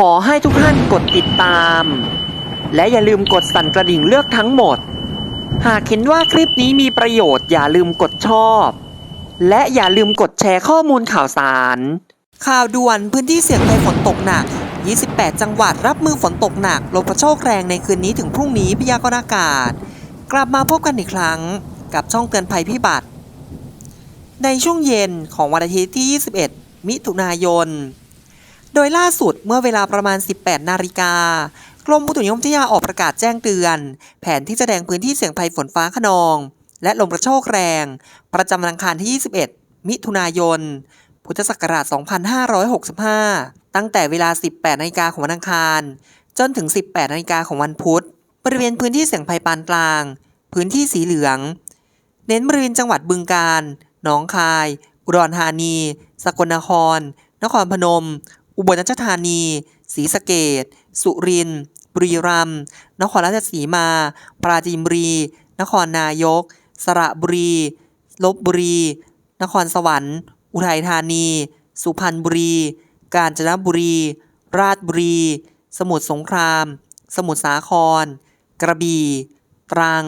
ขอให้ทุกท่านกดติดตาม และอย่าลืมกดสั่นกระดิ่งเลือกทั้งหมด หากเห็นว่าคลิปนี้มีประโยชน์อย่าลืมกดชอบ และอย่าลืมกดแชร์ข้อมูลข่าวสาร ข่าวด่วนพื้นที่เสี่ยงภัยฝนตกหนัก 28 จังหวัดรับมือฝนตกหนักลมกระโชกแรงในคืนนี้ถึงพรุ่งนี้พยากรณ์อากาศ กลับมาพบกันอีกครั้งกับช่องเตือนภัยพิบัติ ในช่วงเย็นของวันอาทิตย์ที่ 21 มิถุนายน โดยล่าสุดเมื่อเวลาประมาณ 18 นาฬิกากรมอุตุนิยมวิทยาออกประกาศแจ้งเตือน แผนที่แสดงพื้นที่เสี่ยงภัยฝนฟ้าขนอง และลมกระโชกแรง ประจำวันอังคารที่ 21 มิถุนายน พุทธศักราช 2565 ตั้งแต่เวลา 18 นาฬิกาของวันอังคาร จนถึง 18 นาฬิกาของวันพุธ บริเวณพื้นที่เสี่ยงภัยปานกลาง พื้นที่สีเหลือง เน้นบริเวณจังหวัดบึงกาฬ หนองคาย อุดรธานี สกลนคร นครพนม อุบลราชธานี ศรีสะเกษสุรินทร์ บุรีรัมย์ นครราชสีมา ปราจีนบุรี นครนายก สระบุรี ลบบุรี นครสวรรค์ อุทัยธานี สุพรรณบุรี กาญจนบุรี ราชบุรี สมุทรสงคราม สมุทรสาคร กระบี่ ตรัง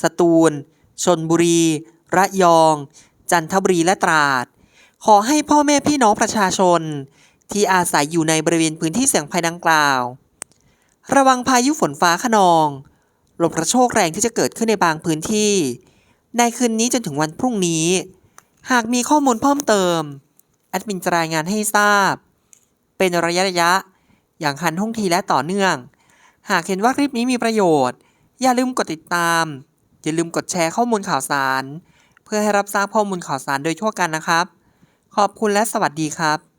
สตูล ชนบุรี ระยอง จันทบุรีและตราด ขอให้พ่อแม่พี่น้องประชาชน ที่อาศัยอยู่ในบริเวณพื้นที่เสี่ยงภัยดังกล่าว ระวังพายุฝนฟ้าขนอง ลมกระโชกแรงที่จะเกิดขึ้นในบางพื้นที่ ในคืนนี้จนถึงวันพรุ่งนี้ หากมีข้อมูลเพิ่มเติม แอดมินจะรายงานให้ทราบ เป็นระยะระยะ อย่างทันท่วงทีและต่อเนื่อง หากเห็นว่าคลิปนี้มีประโยชน์ อย่าลืมกดติดตาม อย่าลืมกดแชร์ข้อมูลข่าวสาร เพื่อให้รับทราบข้อมูลข่าวสารโดยทั่วกันนะครับ ขอบคุณและสวัสดีครับ